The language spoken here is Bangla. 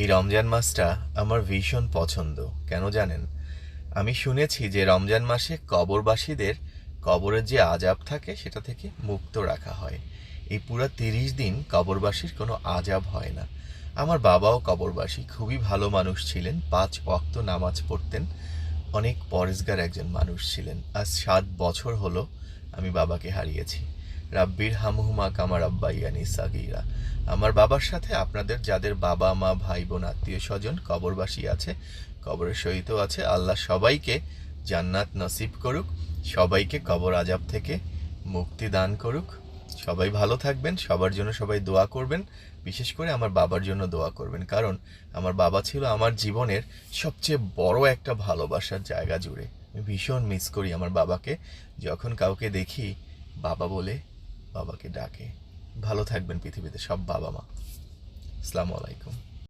এই রমজান মাসটা আমার ভীষণ পছন্দ, কেন জানেন? আমি শুনেছি যে রমজান মাসে কবরবাসীদের কবরের যে আজাব থাকে সেটা থেকে মুক্ত রাখা হয়। এই পুরো তিরিশ দিন কবরবাসীর কোনো আজাব হয় না। আমার বাবাও কবরবাসী, খুবই ভালো মানুষ ছিলেন, পাঁচ ওয়াক্ত নামাজ পড়তেন, অনেক পরেজগার একজন মানুষ ছিলেন। আজ সাত বছর হলো আমি বাবাকে হারিয়েছি। রাব্বির হামহুমা কামার আব্বাইয়ানি সাগিরা আমার বাবার সাথে আপনাদের, যাদের বাবা, মা, ভাই, বোন, আত্মীয় স্বজন, কবরবাসী আছে, কবরের সহিত আছে, আল্লাহ সবাইকে জান্নাত নসিব করুক, সবাইকে কবর আজাব থেকে মুক্তি দান করুক। সবাই ভালো থাকবেন, সবার জন্য সবাই দোয়া করবেন, বিশেষ করে আমার বাবার জন্য দোয়া করবেন, কারণ আমার বাবা ছিল আমার জীবনের সবচেয়ে বড় একটা ভালোবাসার জায়গা জুড়ে। ভীষণ মিস করি আমার বাবাকে। যখন কাউকে দেখি বাবা বলে বাবাকে ডাকে। ভালো থাকবেন পৃথিবীতে সব বাবা মা। আসসালামু আলাইকুম।